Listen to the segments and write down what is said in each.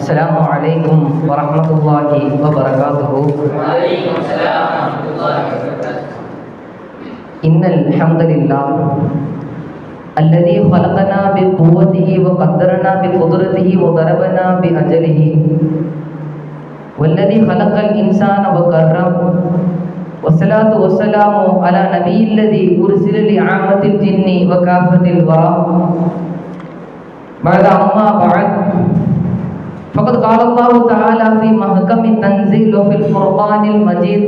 السلام عليكم ورحمة الله وبركاته. وعليكم السلام ورحمة الله وبركاته إن الحمد لله الذي خلقنا بقوته وقدرنا بقدرته وضربنا بأجله. والذي خلق الإنسان وكرم والصلاة والسلام على نبي الذي أرسل لعامة الجن وكافة الورى. بعد أما بعد فقد قال الله تعالى في محكم التنزيل وفي الفرقان المجيد.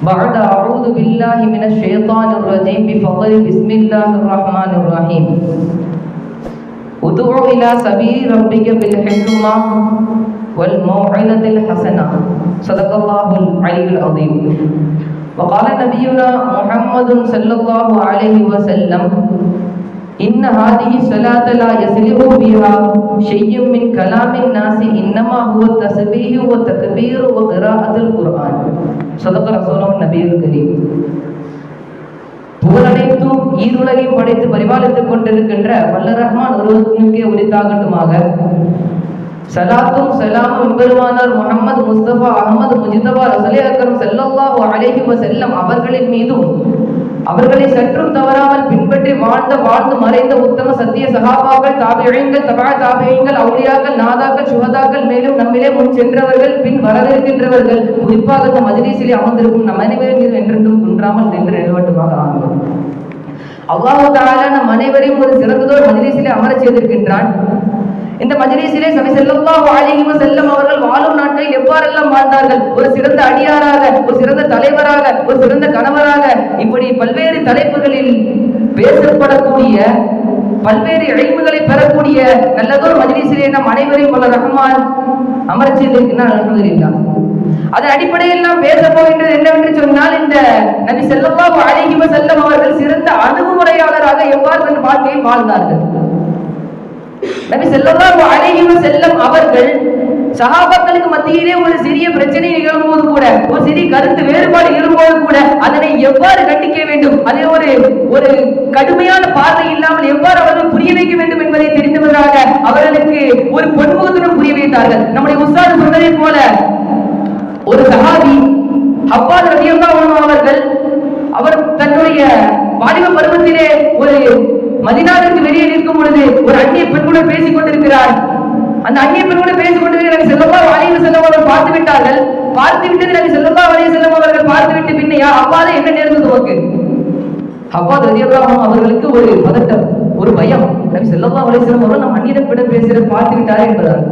بعد أعوذ بالله من الشيطان الرجيم بفضل بسم الله الرحمن الرحيم. ادع إلى سبيل ربك بالحكمة والموعظة الحسنة. صدق الله العلي العظيم. وقال نبينا محمد صلى الله عليه وسلم إن هذه الصلاة لا يصلح بها شيء من كلام الناس إنما هو التسبيح والتكبير وقراءة القرآن صدق رسوله النبي الكريم புகழனைத்தும் ஈருலகையும் படைத்து பரிபாலித்துக் கொண்டிருக்கின்ற வல்ல ரஹ்மான் ஒருவனுக்கே உரித்தாகட்டுமாக சலாத்தும் சலாமும் எம்பெருமானார் முகமது முஸ்தபா அகமது முஜிதபா ரசலே அக்கரம் செல்லல்லாஹு அலைஹி வஸல்லம் அவர்களின் மீதும் அவர்களை சற்றும் தவறாமல் பின்பற்றி வாழ்ந்த வாழ்ந்து மறைந்த உத்தம சத்திய சகாபாக்கள் தாபியங்கள் தபா தாபியங்கள் அவுளியாக்கள் நாதாக்கள் சுகதாக்கள் மேலும் நம்மிலே முன் சென்றவர்கள் பின் வரவிருக்கின்றவர்கள் குறிப்பாக இந்த மஜ்லிஸிலே அமர்ந்திருக்கும் நம் அனைவரும் மீது என்றென்றும் குன்றாமல் நின்று நிலவட்டுமாக ஆகும் அவ்வாறு தாலா நம் அனைவரையும் ஒரு சிறந்ததோர் மஜ்லிஸிலே அமரச் செய்திருக்கின்றான். இந்த மஜ்லிஸிலே சபை செல்லப்பா வாழிகிம செல்லம் அவர்கள் வாழும் நாட்களில் எவ்வாறெல்லாம் வாழ்ந்தார்கள்? ஒரு சிறந்த அடியாராக ஒரு சிறந்த தலைவராக ஒரு சிறந்த கணவராக தலைப்புகளில் பேசப்படக்கூடிய பல்வேறு இழைப்புகளை பெறக்கூடிய நல்லதொரு மஜ்லிஸிலே நம் அனைவரையும் பல ரகமான் அமரச் செய்திருக்கிறார் அதன் அடிப்படையில் நாம் பேச போகின்றது என்னவென்று சொன்னால் இந்த நபி ஸல்லல்லாஹு அலைஹி வஸல்லம் அவர்கள் சிறந்த அணுகுமுறையாளராக எவ்வாறு தன் வாழ்க்கையில் வாழ்ந்தார்கள்? நபி ஸல்லல்லாஹு அலைஹி வஸல்லம் அவர்கள் சகாபாக்களுக்கு மத்தியிலே ஒரு சிறிய பிரச்சனை நிகழும்போது கூட ஒரு சிறிய கருத்து வேறுபாடு எழும்போது கூட அதனை எவ்வாறு கண்டிக்க வேண்டும்? அதை ஒரு ஒரு கடுமையான பார்வை இல்லாமல் எவ்வாறு அவர்கள் புரிய வைக்க வேண்டும் என்பதை தெரிந்தவர்களாக அவர்களுக்கு ஒரு பொன்முகத்துடன் புரிய வைத்தார்கள். நம்முடைய உஸ்தாது சொன்னதை போல ஒரு சகாபி அப்பாஸ் ரலியல்லாஹு அவர்கள் அவர் தன்னுடைய வாலிப பருவத்திலே ஒரு மதினாவிற்கு வெளியே நிற்கும் பொழுது ஒரு அந்நிய பெண்ணுடன் பேசிக் கொண்டிருக்கிறார். அந்த அந்நிய பெண்ணுடன் பேசிக் கொண்டிருக்கிற நபி ஸல்லல்லாஹு அலைஹி வஸல்லம் அவர்கள் பார்த்து விட்டார்கள் பார்த்து விட்டது நபி செல்லமா அலைஹி செல்லும் அவர்கள் பார்த்து விட்டு பின்னையா அப்பாத என்ன நேர்ந்தது உனக்கு அப்பா ரலியல்லாஹு அவர்களுக்கு ஒரு பதட்டம் ஒரு பயம். நபி செல்லமா அலைஹி செல்லும் அவர்கள் நம் அந்நியிடம் பெண்ணை பார்த்து விட்டாரே என்பதால்.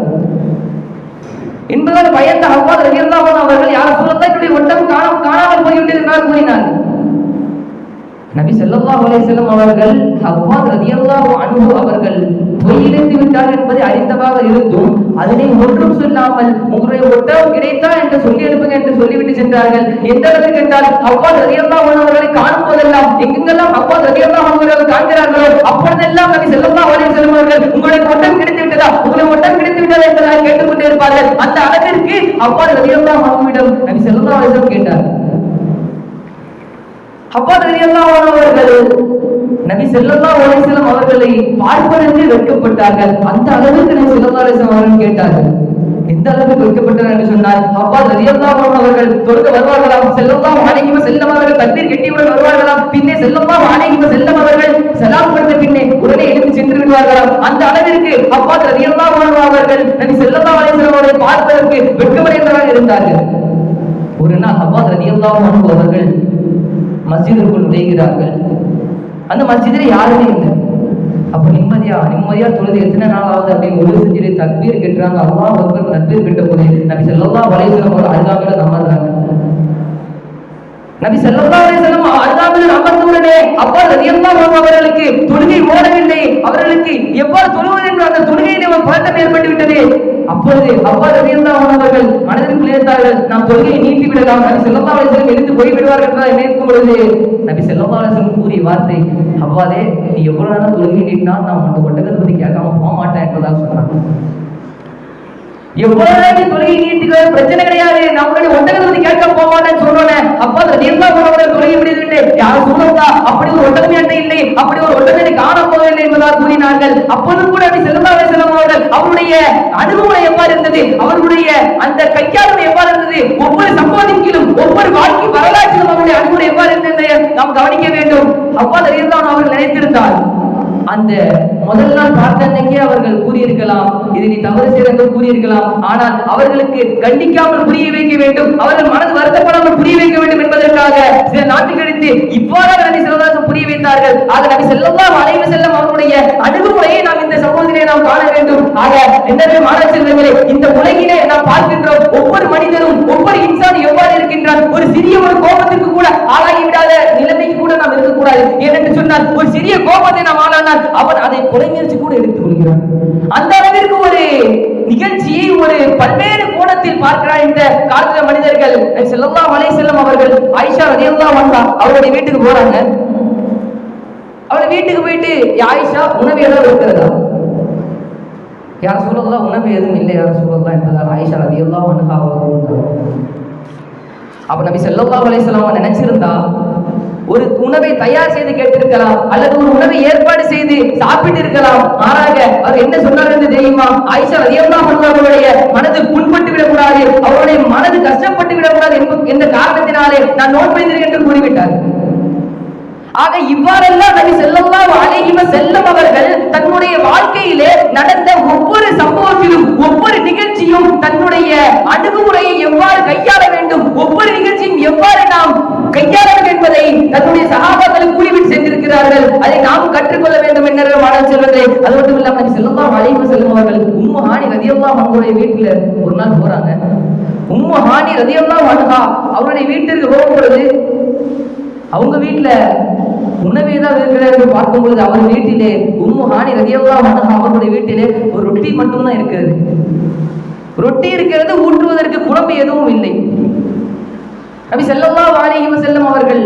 என்பதால் பயந்த அவ்வா ரலியல்லாஹு அவர்கள் யார் சொல்லத்தான் என்னுடைய ஒட்டம் காணாம காணாமல் போய்விட்டது என்றால் கூறினார். நபி ஸல்லல்லாஹு அலைஹி செல்லும் அவர்கள் அவ்வா ரலியல்லாஹு அன்பு அவர்கள் பொய்யிழைத்து விட்டார் என்பதை அறிந்தவாக இருந்தும் அதனை ஒன்றும் சொல்லாமல் உங்களுடைய ஒட்டகம் கிடைத்தா என்று சொல்லி எழுப்புங்க என்று சொல்லிவிட்டு சென்றார்கள். எந்த அளவுக்கு என்றால் அப்பா ரலியல்லாஹு அன்ஹு அவர்களை காணும் போதெல்லாம் எங்கெங்கெல்லாம் அப்பா ரலியல்லாஹு அன்ஹு காண்கிறார்களோ அப்பொழுதெல்லாம் நபி ஸல்லல்லாஹு அலைஹி வஸல்லம் அவர்கள் உங்களுக்கு ஒட்டகம் கிடைத்து விட்டதா உங்களுக்கு ஒட்டம் கிடைத்து விட்டதா என்பதாக கேட்டுக்கொண்டே இருப்பார்கள். அந்த அளவிற்கு அப்பா ரலியல்லாஹு அன்ஹுவிடம் நபி ஸல்லல்லாஹு அலைஹி கேட்டார்கள். கேட்டார் அப்பா ரலியல்லாஹு அன்ஹு அவர்கள் நபி ஸல்லல்லாஹு அலைஹி வஸல்லம் அவர்களை பார்ப்பதற்கு வெட்கப்பட்டார்கள் அந்த அளவுக்கு நபி ஸல்லல்லாஹு அலைஹி அவர்கள் கேட்டார்கள். எந்த அளவுக்கு வெட்கப்பட்டார் என்று சொன்னால் அப்பா ரலியல்லாஹு அன்ஹு அவர்கள் தொழுக வருவார்களாம் ஸல்லல்லாஹு அலைஹி வஸல்லம் அவர்கள் தக்பீர் கெட்டியுடன் வருவார்களாம் பின்னே செல்லம்மா அலைஹி வஸல்லம் அவர்கள் சலாம் கொடுத்த பின்னே உடனே எழுந்து சென்று விடுவார்களாம். அந்த அளவிற்கு அப்பா ரலியல்லாஹு அன்ஹு அவர்கள் நபி ஸல்லல்லாஹு அலைஹி வஸல்லம் அவர்களை பார்ப்பதற்கு வெட்கமடைந்தவராக இருந்தார்கள். ஒரு நாள் அப்பா ரலியல்லாஹு அன்ஹு அவர்கள் மஸ்ஜிதிற்குள் நுழைகிறார்கள் அந்த மஸ்ஜிதில் யாருமே இல்லை. அப்ப நிம்மதியா நிம்மதியா தொழுது எத்தனை நாள் ஆகுது அப்படின்னு ஒரு செஞ்சு தக்பீர் கட்டுறாங்க அல்லா ஒருவர் தக்பீர் கட்ட போது நபி ஸல்லல்லாஹு வலைசலம் ஒரு அருகாமையில அமர்றாங்க. நபி ஸல்லல்லாஹு வலைசலம் வஸல்லம் அருகாமையில் அமர்ந்தவுடனே அப்பா ரலியல்லாஹு அவர்களுக்கு தொழுகை ஓடவில்லை. அவர்களுக்கு எவ்வாறு தொழுவது என்று அந்த தொழுகையிலே பழக்கம் ஏற்பட்டு விட்டது அப்பொழுது அவ்வாறு ரலியல்லாஹு அன்ஹு அவர்கள் மனதிற்குள் நாம் தொழுகையை நீட்டி விடலாம் நபி ஸல்லல்லாஹு அலைஹி எழுந்து போய்விடுவார்கள் விடுவார்கள் நினைக்கும் பொழுது நபி ஸல்லல்லாஹு கூறிய வார்த்தை அவ்வாதே நீ எவ்வளவு நேரம் தொழுகை நீட்டினால் நான் அந்த ஒட்டகத்தை பற்றி கேட்காம போக மாட்டேன் என்பதாக சொன்னாங்க எவ்வளவு நேரம் தொழுகை நீட்டுக்க பிரச்சனை கிடையாது. நம்மளுடைய ஒட்டகத்தை பத்தி கேட்க போக மாட்டேன்னு அப்பா அப்ப அந்த நிர்மலா போனவரை தொழுகை விடுதுட்டு யாரும் சொல்லுவதா அப்படி ஒரு ஒட்டகம் இல்லை. அப்படி ஒரு ஒட்டகம் காண போவதில்லை என்பதாக கூறினார்கள். அப்போதும் கூட அப்படி செல்லதா அவர்கள் அவருடைய அனுபவம் எவ்வாறு இருந்தது? அவர்களுடைய அந்த கையாளுமை எவ்வாறு இருந்தது? ஒவ்வொரு சம்பவத்திலும் ஒவ்வொரு வாழ்க்கை வரலாற்றிலும் அவருடைய அனுபவம் எவ்வாறு இருந்தது? நாம் கவனிக்க வேண்டும். அவ்வாறு இருந்தான் அவர்கள் நினைத்திருந்தார் அந்த முதல் நாள் பார்த்த அன்னைக்கே அவர்கள் கூறியிருக்கலாம். இது நீ தவறு செய்தது கூறியிருக்கலாம். ஆனால் அவர்களுக்கு கண்டிக்காமல் புரிய வைக்க வேண்டும். அவர்கள் மனது வருத்தப்படாமல் புரிய வைக்க வேண்டும் என்பதற்காக சில நாட்கள் கழித்து இவ்வாறாக நபி செல்லதாசம் புரிய வைத்தார்கள். ஆக நபி செல்லலாம் அலைவு செல்லும் அவருடைய அணுகுமுறையை நாம் இந்த சமூகத்திலே நாம் காண வேண்டும். ஆக என்னவே மாணவ செல்வங்களே இந்த உலகிலே நாம் பார்க்கின்றோம். ஒவ்வொரு மனிதனும் ஒவ்வொரு இன்சான் எவ்வாறு இருக்கின்றான்? ஒரு சிறிய ஒரு கோபத்திற்கு கூட ஆளாகி விடாத நிலைமைக்கு கூட நாம் இருக்கக்கூடாது. ஏனென்று சொன்னால் ஒரு சிறிய கோபத்தை நாம் ஆளானால் அவன் அதை கொலை கூட எடுத்துக் கொள்கிறான். அந்த அளவிற்கு ஒரு நிகழ்ச்சியை ஒரு பல்வேறு கோணத்தில் பார்க்கிறார் இந்த காலத்துல மனிதர்கள். செல்லல்லா மலை செல்லம் அவர்கள் ஆயிஷா ரதியல்லாஹு வந்தா அவருடைய வீட்டுக்கு போறாங்க. அவளை வீட்டுக்கு போயிட்டு ஆயிஷா உணவு எல்லாம் இருக்கிறதா யார் சொல்லலாம் உணவு எதுவும் இல்லை யார் சொல்லலாம் என்பதால் ஆயிஷா ரதியல்லாஹு எல்லாம் அவர்கள் அப்ப நபி ஸல்லல்லாஹு அலைஹி நினைச்சிருந்தா ஒரு உணவை தயார் செய்து கேட்டிருக்கலாம் அல்லது ஒரு உணவை ஏற்பாடு செய்து சாப்பிட்டு இருக்கலாம் மாறாக அவர் என்ன சொன்னார் என்று தெரியுமா ஆயிஷா அதிகமாக அவருடைய மனது புண்பட்டு விடக்கூடாது அவருடைய மனது கஷ்டப்பட்டு விடக்கூடாது என்ற காரணத்தினாலே நான் நோட் வைத்திருக்கிறேன் என்று கூறிவிட்டார் ஆக இவ்வாறெல்லாம் நபி ஸல்லல்லாஹு அலைஹி வஸல்லம் அவர்கள் தன்னுடைய வாழ்க்கையிலே நடந்த ஒவ்வொரு சம்பவத்திலும் ஒவ்வொரு நிகழ்ச்சியும் தன்னுடைய அணுகுமுறையை எவ்வாறு கையாள வேண்டும் ஒவ்வொரு நிகழ்ச்சியும் எவ்வாறு நாம் கையாள வேண்டும் என்பதை தன்னுடைய சகாபாக்கள் கூறிவிட்டு சென்றிருக்கிறார்கள். அதை நாம் கற்றுக்கொள்ள வேண்டும் என்ற மாணவ செல்வதை அது மட்டும் இல்லாம நபி ஸல்லல்லாஹு அலைஹி வஸல்லம் அவர்கள் உம்மு ஹானி ரலியல்லாஹு அன்ஹுடைய வீட்டுல ஒரு நாள் போறாங்க. உம்மு ஹானி ரலியல்லாஹு அன்ஹா அவருடைய வீட்டிற்கு போகும் பொழுது அவங்க வீட்டில் உணவே தான் இருக்கிறார் என்று பார்க்கும்பொழுது அவர் வீட்டிலே உம்மு ஹானி ரதியல்லா அன்ஹா அவருடைய வீட்டிலே ஒரு ரொட்டி மட்டும்தான் இருக்கிறது. ரொட்டி இருக்கிறது ஊற்றுவதற்கு குழம்பு எதுவும் இல்லை. நபி ஸல்லல்லாஹு அலைஹி செல்லும் அவர்கள்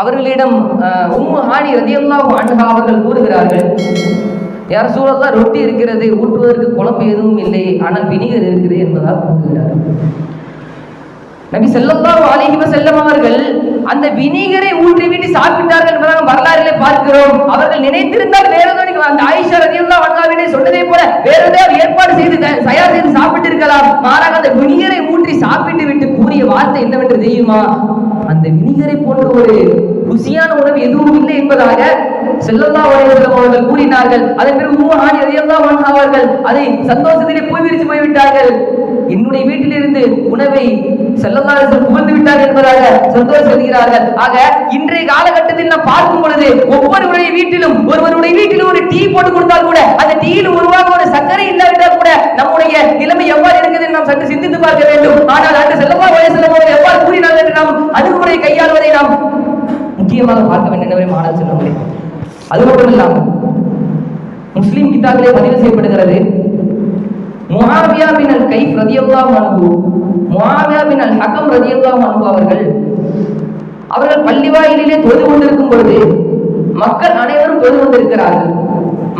அவர்களிடம் உம்மு ஹானி ரதியல்லாஹு அன்ஹா அவர்கள் கூறுகிறார்கள் யார் சூழல்லா ரொட்டி இருக்கிறது ஊற்றுவதற்கு குழம்பு எதுவும் இல்லை ஆனால் வினிகர் இருக்கிறது என்பதால் கூறுகிறார் நபி ஸல்லல்லாஹு அலைஹி செல்லும் அவர்கள் அந்த வினிகரை ஊற்றி விட்டு சாப்பிட்டார்கள் என்பதாக வரலாறிலே பார்க்கிறோம். அவர்கள் நினைத்திருந்தால் வேற ஏதோ அந்த ஆயிஷா ரதியுல்லா அன்ஹாவிலே சொன்னதை போல வேற ஏதாவது ஏற்பாடு செய்து தயார் செய்து சாப்பிட்டு இருக்கலாம் மாறாக அந்த வினிகரை ஊற்றி சாப்பிட்டு விட்டு கூறிய வார்த்தை என்னவென்று தெரியுமா? அந்த வினிகரை போன்ற ஒரு ருசியான உணவு எதுவும் இல்லை என்பதாக செல்லல்லா அலைஹி அவர்கள் கூறினார்கள். அதன் பிறகு உம்மு ஹானி ரலியல்லாஹு அதை சந்தோஷத்திலே போய் விரிச்சு போய்விட்டார்கள். என்னுடைய வீட்டிலிருந்து உணவை செல்லல்லாத புகழ்ந்து விட்டார் என்பதாக சந்தோஷம் செல்கிறார்கள். ஆக இன்றைய காலகட்டத்தில் நாம் பார்க்கும் பொழுது ஒவ்வொருவருடைய வீட்டிலும் ஒருவருடைய வீட்டிலும் ஒரு டீ போட்டு கொடுத்தால் கூட அந்த டீயில் உருவாக ஒரு சர்க்கரை இல்லாவிட்டால் கூட நம்முடைய நிலைமை எவ்வாறு இருக்குது என்று நாம் சற்று சிந்தித்து பார்க்க வேண்டும் ஆனால் அன்று செல்லமா வயசுல எவ்வாறு கூறினார்கள் என்று நாம் அணுகுமுறை கையாளுவதை நாம் முக்கியமாக பார்க்க வேண்டும் எனவே மாணவ செல்வங்களே அது மட்டும் இல்லாமல் முஸ்லிம் கிதாபிலே பதிவு செய்யப்படுகிறது முஆவியா பின் அல் கை ரதியல்லாஹு அன்ஹு முஆவியா பின் அல் ஹக்கம் ரதியல்லாஹு அன்ஹு அவர்கள் அவர்கள் பள்ளி வாயிலே தொழுது கொண்டிருக்கும் பொழுது மக்கள் அனைவரும் தொழுது கொண்டிருக்கிறார்கள்.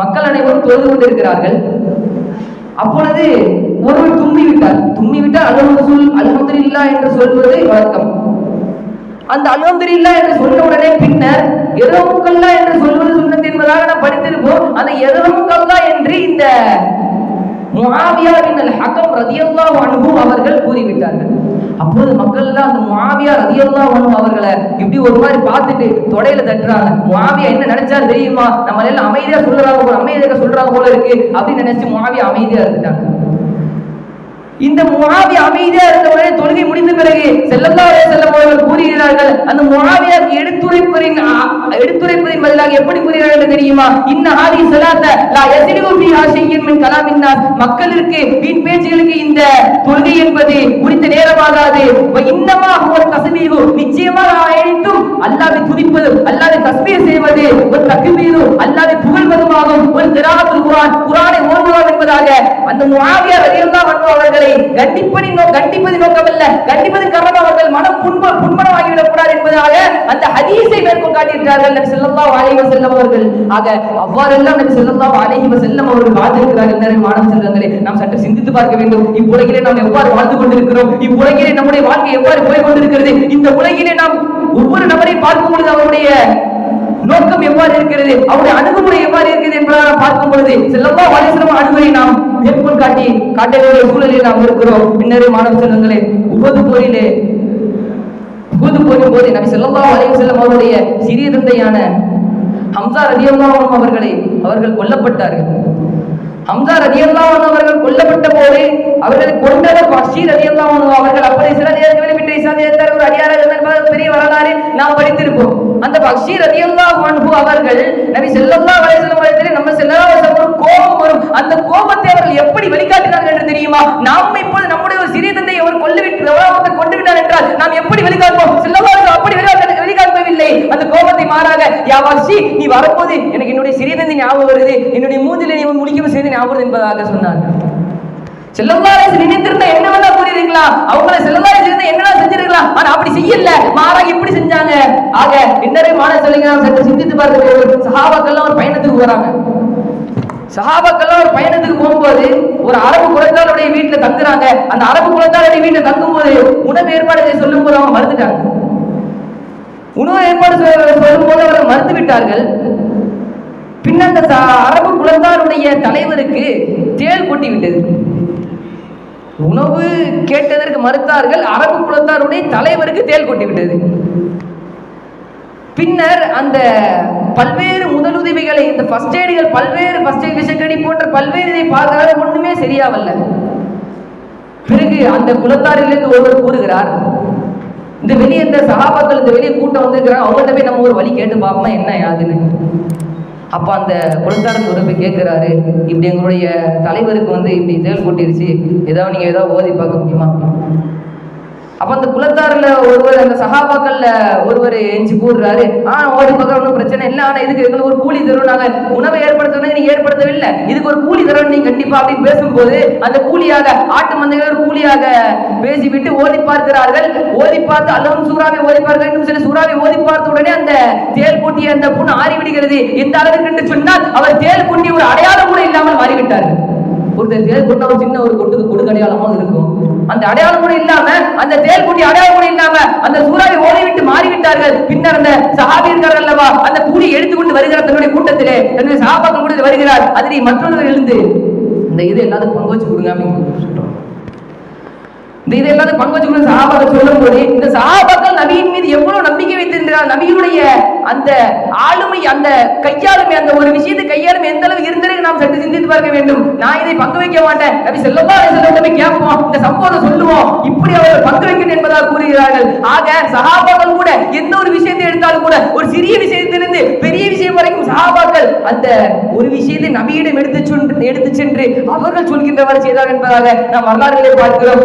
மக்கள் அனைவரும் தொழுது கொண்டிருக்கிறார்கள். அப்பொழுது ஒருவர் தும்மி விட்டார் தும்மி விட்டால் அல்ஹம்துல் இல்லா என்று சொல்வது வழக்கம். அந்த அல்ஹம்துலில்லா என்று சொன்ன உடனே பின்னர் எதமுக்கல்லா என்று சொல்வது சுன்னத் என்பதாக நாம் படித்திருப்போம். அந்த எதமுக்கல்லா என்று இந்த முஆவியா அல் ஹக்கம் ரதியல்லாஹு அன்ஹு அவர்கள் கூறிவிட்டார்கள். அப்போது மக்கள் எல்லாம் அந்த முஆவியா ரதியல்லாஹு அன்ஹு அவர்களை இப்படி ஒரு மாதிரி பார்த்துட்டு தொடையில தட்டுறாங்க. முஆவியா என்ன நினைச்சாரு தெரியுமா? நம்ம எல்லாம் அமைதியா சொல்றாங்க போல அமைதியாக சொல்றாங்க போல இருக்கு அப்படின்னு நினைச்சு முஆவியா அமைதியா இருந்துட்டாங்க. இந்த முகாவி அமைதியா இருந்த உடனே தொழுகை முடிந்த பிறகு ஸல்லல்லாஹு அலைஹி அவர்கள் கூறுகிறார்கள் அந்த முகாவியாக்கு எடுத்துரைப்பதின் எடுத்துரைப்பதின் பதிலாக எப்படி கூறுகிறார்கள் என்று தெரியுமா? இன்ன ஹாதி செலாத்த லா யஸிலு மின் மக்களுக்கு வீண் பேச்சுகளுக்கு இந்த தொழுகை என்பது குறித்த நேரமாகாது. வ இன்னமா ஹுவ தஸ்பீஹு நிச்சயமாக அனைத்தும் அல்லாஹ்வை துதிப்பது அல்லாஹ்வை தஸ்பீஹ் செய்வது ஒரு தக்பீரு அல்லாஹ்வை புகழ்வதுமாகும் ஒரு கிராஅத்துல் குரான் குரானை ஓர்வதாக என்பதாக அந்த முஆவியா ரலியல்லாஹு அன்ஹு அவர்களை கண்டிப்பது நோ கண்டிப்பது நோக்கமல்ல. கண்டிப்பது காரணம் அவர்கள் மன புண்ப புண்பணமாகிவிடக் கூடாது என்பதாக அந்த ஹதீஸை மேற்கொள் காட்டியிருக்கிறார்கள் நபி ஸல்லல்லாஹு அலைஹி வஸல்லம் அவர்கள். ஆக அவ்வாறெல்லாம் நபி ஸல்லல்லாஹு அலைஹி வஸல்லம் அவர்கள் வாழ்ந்திருக்கிறார்கள். நிறைய மாணவ செல்வங்களே நாம் சற்று சிந்தித்து பார்க்க வேண்டும். இவ்வுலகிலே நாம் எவ்வாறு வாழ்ந்து கொண்டிருக்கிறோம்? இவ்வுலகிலே நம்முடைய வாழ்க்கை எவ்வாறு போய் கொண்டிருக்கிறது? இந்த உலகிலே நாம் ஒவ்வொரு நபரை பார்க்கும் பொழுது அவருடைய நோக்கம் எவ்வாறு இருக்கிறது? அவருடைய அணுகுமுறை எவ்வாறு இருக்கிறது என்பதாக பார்க்கும் பொழுது செல்லப்பா வலைசிலம் அணுகுமுறை நாம் மேற்கோள் காட்டி காட்ட வேண்டிய சூழலில் நாம் இருக்கிறோம். பின்னரே மாணவ செல்வங்களே உபது போரிலே உபது போரின் போது நபி ஸல்லல்லாஹு அலைஹி வஸல்லம் அவருடைய சிறிய தந்தையான ஹம்சா ரலியல்லாஹு அவர்களை அவர்கள் கொல்லப்பட்டார்கள். ஹம்சா ரலியல்லாஹு அவர்கள் கொல்லப்பட்ட போது அவர்களை கொண்டவர் பஷீர் ரலியல்லாஹு அவர்கள் அப்படி சில நேரங்களில் விட்டு இஸ்லாமியத்தார் ஒரு அடியாராக என்பது பெரிய வரலாறு நாம் படித்திருப்போம். அந்த பக்ஷி ரதியல்லா மன்பு அவர்கள் நபி செல்லல்லா அலைஹி வஸல்லம் நம்ம ஸல்லல்லாஹு ஒரு கோபம் வரும். அந்த கோபத்தை அவர்கள் எப்படி வெளிக்காட்டினார்கள் என்று தெரியுமா? நாம் இப்போது நம்முடைய ஒரு சிறிய தந்தையை அவர் கொல்லுவிட்டு எவ்வளவு கொண்டு விட்டார் என்றால் நாம் எப்படி வெளிக்காட்டுவோம் செல்லல்லா அலைஹி அப்படி வெளிக்காட்ட வெளிக்காட்டவில்லை அந்த கோபத்தை மாறாக யாவாசி நீ வரும்போது எனக்கு என்னுடைய சிறிய தந்தை ஞாபகம் வருது. என்னுடைய மூஞ்சில நீ முடிக்கவும் செய்து ஞாபகம் வருது என்பதாக சொன்னார் செல்லவாரை நினைத்திருந்தா என்ன கூறியிருக்கலாம். அவங்கள செல்லவாரை சேர்ந்து என்னெல்லாம் செஞ்சிருக்கலாம். ஆனா அப்படி செய்யல. மாறாக இப்படி செஞ்சாங்க. ஆக இன்னரே மாணவ சொல்லுங்க சற்று சிந்தித்து பார்க்க சஹாபாக்கள்லாம் ஒரு பயணத்துக்கு போறாங்க. சஹாபாக்கள்லாம் ஒரு பயணத்துக்கு போகும்போது ஒரு அரபு குலத்தாருடைய வீட்டுல தங்குறாங்க. அந்த அரபு குலத்தாருடைய வீட்டுல தங்கும்போது உணவு ஏற்பாடு சொல்லும் போது அவங்க மறுத்துட்டாங்க உணவு ஏற்பாடு சொல்லும் போது அவர்கள் மறுத்து விட்டார்கள் பின்ன அந்த அரபு குலத்தாருடைய தலைவருக்கு தேள் கொட்டி விட்டது உணவு கேட்டதற்கு மறுத்தார்கள். அரபு குலத்தாருடைய தலைவருக்கு தேள் கொட்டி விட்டது பின்னர் அந்த பல்வேறு முதலுதவிகளை இந்த ஃபர்ஸ்ட் எய்டுகள் பல்வேறு ஃபர்ஸ்ட் எய்ட் விஷக்கடி போன்ற பல்வேறு இதை பார்க்கிறாரு ஒன்றுமே சரியாவல்ல. பிறகு அந்த குலத்தாரிலிருந்து ஒருவர் கூறுகிறார் இந்த வெளியே இந்த சகாபாக்கள் இந்த வெளியே கூட்டம் வந்திருக்கிறாங்க அவங்கள்ட்ட போய் நம்ம ஒரு வழி கேட்டு பார்ப்போமா என்ன யாதுன்னு அப்ப அந்த குலத்தாரன் ஒரு போய் கேட்கிறாரு இப்படி எங்களுடைய தலைவருக்கு வந்து இப்படி தேள் கூட்டிருச்சு. ஏதாவது நீங்க ஏதாவது ஓதி பார்க்க முடியுமா? அப்ப அந்த குலத்தாரில் ஒருவர் அந்த சகாபாக்கள்ல ஒருவர் எஞ்சி போடுறாரு ஆஹ் ஓடி பக்கம் ஒன்றும் பிரச்சனை இல்லை. ஆனா இதுக்கு எங்களுக்கு ஒரு கூலி தரும் நாங்க உணவை ஏற்படுத்தணும் நீங்க ஏற்படுத்தவில்லை. இதுக்கு ஒரு கூலி தரும் நீங்க கண்டிப்பா அப்படின்னு பேசும்போது அந்த கூலியாக ஆட்டு மந்தைகள் ஒரு கூலியாக பேசிவிட்டு ஓதி பார்க்கிறார்கள். ஓதி பார்த்து அல்லவும் சூறாவை ஓதி பார்க்க சொல்லி சில சூறாவை ஓதி பார்த்த உடனே அந்த தேல் கொட்டிய அந்த புண் ஆறி விடுகிறது இந்த அளவிற்கு என்று சொன்னால் அவர் தேல் கூட்டி ஒரு அடையாளம் கூட இல்லாமல் மாறிவிட்டார்கள். ஒருத்தர் தேல் கொண்டா ஒரு சின்ன ஒரு கொட்டுக்கு கொடுக்கு அடையாளமாக இருக்கும். அந்த அடையாளம் கூட இல்லாம அந்த தேல் கொட்டி அடையாளம் கூட இல்லாம அந்த சூறாவை ஓடிவிட்டு மாறிவிட்டார்கள். பின்னர் அந்த சஹாபி அல்லவா அந்த கூடி எடுத்துக்கொண்டு வருகிறார் தன்னுடைய கூட்டத்திலே தன்னுடைய சகாபாக்கள் கூட வருகிறார். அதிலே மற்றொருவர் எழுந்து இந்த இது எல்லாத்துக்கும் பங்கு வச்சு கொடுங்க அப்படின்னு சொல்றோம் இந்த இது எல்லாத்தையும் பங்கு வச்சு கொடுங்க சகாபாக்கள் சொல்லும் போது இந்த சகாபாக்கள் நபியின் மீது எவ்வளவு நம்பிக்கை இருக்கிறார். நபியுடைய அந்த ஆளுமை அந்த கையாளுமை அந்த ஒரு விஷயத்தை கையாளுமை எந்த அளவு இருந்தாலும் நாம் சற்று சிந்தித்து பார்க்க வேண்டும். நான் இதை பங்கு வைக்க மாட்டேன். நபி செல்லப்பா செல்லமே கேட்போம். இந்த சம்பவத்தை சொல்லுவோம். இப்படி அவர்கள் பங்கு வைக்கணும் என்பதாக கூறுகிறார்கள். ஆக சகாபாக்கள் கூட எந்த ஒரு விஷயத்தை எடுத்தாலும் கூட ஒரு சிறிய விஷயத்தை அந்த ஒரு விஷயத்தை நபியிடம் எடுத்து சென்று எடுத்து சென்று அவர்கள் சொல்கின்றவாறு செய்தார் என்பதாக நாம் வரலாறுகளை பார்க்கிறோம்.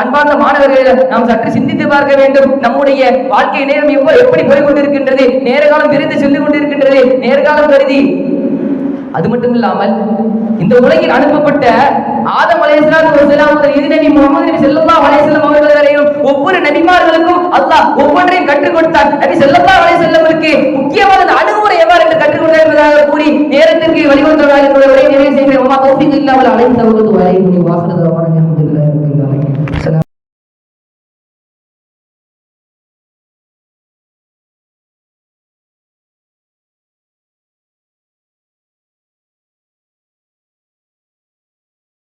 அன்பார்ந்த மாணவர்களை நாம் சற்று சிந்தித்து பார்க்க வேண்டும். நம்முடைய வாழ்க்கை நேரம் எவ்வளவு எப்படி போய்கொண்டிருக்கின்றது? நேரகாலம் விரைந்து சென்று கொண்டிருக்கின்றது நேர்காலம் கருதி. அது மட்டும் இல்லாமல் இந்த உலகில் அனுப்பப்பட்ட ஆதம் அலைஹிஸ்ஸலாத்து வஸலாம் முதல் இறுதி நபி முகமது நபி அவர்கள் வரையும் ஒவ்வொரு நபிமார்களுக்கும் அல்லாஹ் ஒவ்வொன்றையும் கற்றுக் கொடுத்தார். நபி ஸல்லல்லாஹு அலைஹி முக்கியமான அணுகுமுறை எவ்வாறு என்று கற்றுக் வழங்கப்பட கூறி நேரத்திற்கு வழிவந்தவராக நிறைவு செய்கிறேன் அனைத்து அவர்களுக்கு வரை வாசனதோ